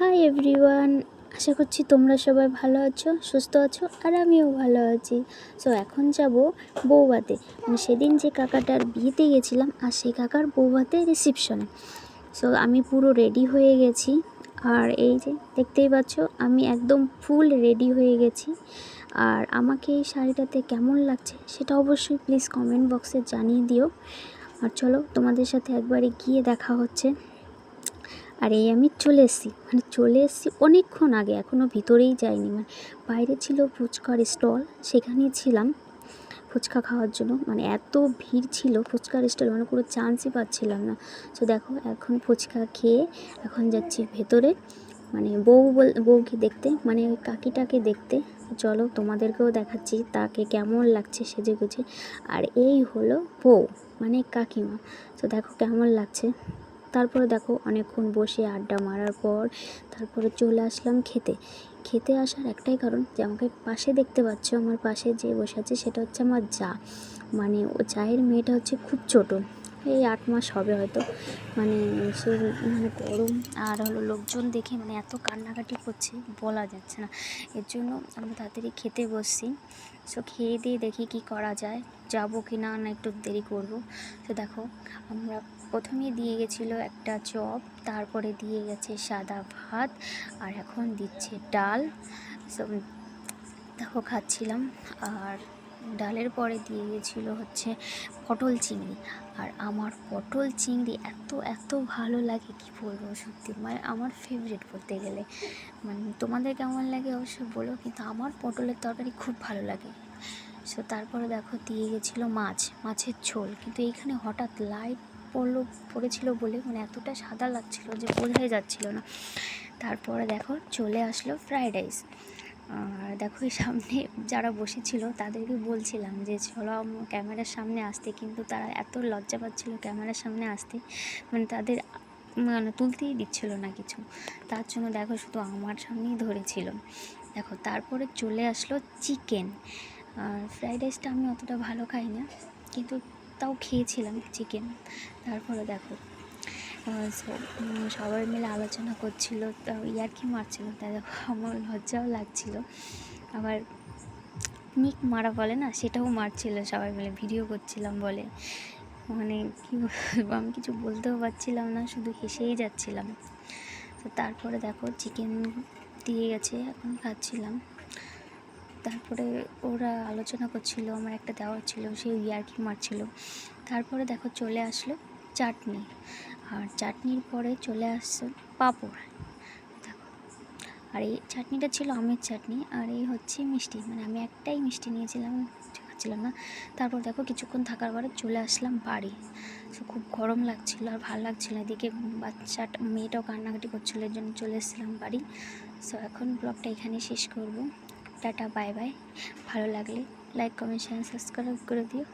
Hi everyone আশা করছি তোমরা সবাই ভালো আছো, সুস্থ আছো, আর আমিও ভালো আছি। সো এখন যাব বৌভাতে। মানে সেদিন যে কাকাটার বিয়েতে গেছিলাম, আর সেই কাকার বৌভাতে রিসিপশনে সো আমি পুরো রেডি হয়ে গেছি। আর এই যে দেখতেই পাচ্ছ, আমি একদম ফুল রেডি হয়ে গেছি। আর আমাকে এই শাড়িটাতে কেমন লাগছে, সেটা অবশ্যই প্লিজ কমেন্ট বক্সে জানিয়ে দিও। আর চলো তোমাদের সাথে একবারে গিয়ে দেখা হচ্ছে। আর এই আমি চলে এসেছি। মানে চলে এসেছি অনেকক্ষণ আগে এখনও ভিতরেই যাইনি। মানে বাইরে ছিল ফুচকার স্টল, সেখানেই ছিলাম ফুচকা খাওয়ার জন্য। মানে এত ভিড় ছিল ফুচকার স্টল মানে কোনো চান্সই পাচ্ছিলাম না। তো দেখো, এখন ফুচকা খেয়ে এখন যাচ্ছি ভেতরে। মানে বউ বল, বউকে দেখতে মানে ওই কাকিটাকে দেখতে। চলো তোমাদেরকেও দেখাচ্ছি, তাকে কেমন লাগছে সেজে গুজে। আর এই হলো বউ মানে কাকিমা। তো দেখো কেমন লাগছে। তারপরে দেখো অনেকক্ষণ বসে আড্ডা মারার পর তারপরে চলে আসলাম খেতে। খেতে আসার একটাই কারণ যে আমাকে পাশে দেখতে পাচ্ছ, আমার পাশে যে বসে আছে সেটা হচ্ছে আমার যা। মানে ও চায়ের মেয়েটা হচ্ছে খুব ছোট। এই আট মাস হবে হয়তো। মানে সে মানে গরম আর হলো লোকজন দেখে মানে এত কান্নাকাটি করছে, বলা যাচ্ছে না। এর জন্য আমরা তাড়াতাড়ি খেতে বসছি। সো খেয়ে দিয়ে দেখি কি করা যায়, যাব কি না না একটু দেরি করব। তো দেখো, আমরা প্রথমে দিয়ে গেছিল একটা চপ, তারপরে দিয়ে গেছে সাদা ভাত, আর এখন দিচ্ছে ডাল। সো দেখো, খাচ্ছিলাম। আর ডালের পরে দিয়ে গেছিল হচ্ছে পটল চিংড়ি। আর আমার পটল চিংড়ি এত এত ভালো লাগে, কি বলব সত্যি? মানে আমার ফেভারিট বলতে গেলে। মানে তোমাদের কেমন লাগে অবশ্যই বলো, কিন্তু আমার পটলের তরকারি খুব ভালো লাগে। সো তারপরে দেখো দিয়ে গেছিল মাছ, মাছের ঝোল। কিন্তু এইখানে হঠাৎ লাইট পড়ল পড়েছিল বলে মানে এতটা সাদা লাগছিল যে বোঝাই যাচ্ছিল না। তারপরে দেখো চলে আসলো ফ্রাইড রাইস আর দেখো, এই সামনে যারা বসেছিল তাদেরকে বলছিলাম যে, চলো ক্যামেরার সামনে আসতে। কিন্তু তারা এত লজ্জা পাচ্ছিলো ক্যামেরার সামনে আসতে। মানে তাদের মানে তুলতেই দিচ্ছিল না কিছু। তার জন্য দেখো, শুধু আমার সামনেই ধরেছিল। দেখো, তারপরে চলে আসলো চিকেন। আর ফ্রাইড রাইসটা আমি অতটা ভালো খাই না, কিন্তু তাও খেয়েছিলাম চিকেন। তারপরে দেখো সবাই মিলে আলোচনা করছিল ইয়ার্কি মারছিল, তাই আমার লজ্জাও লাগছিল। আবার নিক মারা বলে না, সেটাও মারছিল সবাই মিলে, ভিডিও করছিলাম বলে। মানে কী বলব, আমি কিছু বলতেও পারছিলাম না, শুধু হেসেই যাচ্ছিলাম। তো তারপরে দেখো চিকেন দিয়ে গেছে, এখন খাচ্ছিলাম। তারপরে ওরা আলোচনা করছিল, আমার একটা দেওয়া ছিল, সে ইয়ার্কি মারছিল। তারপরে দেখো চলে আসলো। চাটনি। আর চাটনির পরে চলে আসছে পাঁপড়। আর এই চাটনিটা ছিল আমের চাটনি, আর এই হচ্ছে মিষ্টি। মানে আমি একটাই মিষ্টি নিয়েছিলাম, খাচ্ছিলাম না। তারপর দেখো কিছুক্ষণ থাকার পরে চলে আসলাম বাড়ি। তো খুব গরম লাগছিল আর ভালো লাগছিল এদিকে বাচ্চাটা মেয়েটাও কান্নাকাটি করছিল, এর জন্য চলে এসেছিলাম বাড়ি। সো এখন ব্লগটা এখানে শেষ করব। Tata, bye bye. ভালো লাগলে লাইক কমেন্ট শেয়ার সাবস্ক্রাইব করে দিও।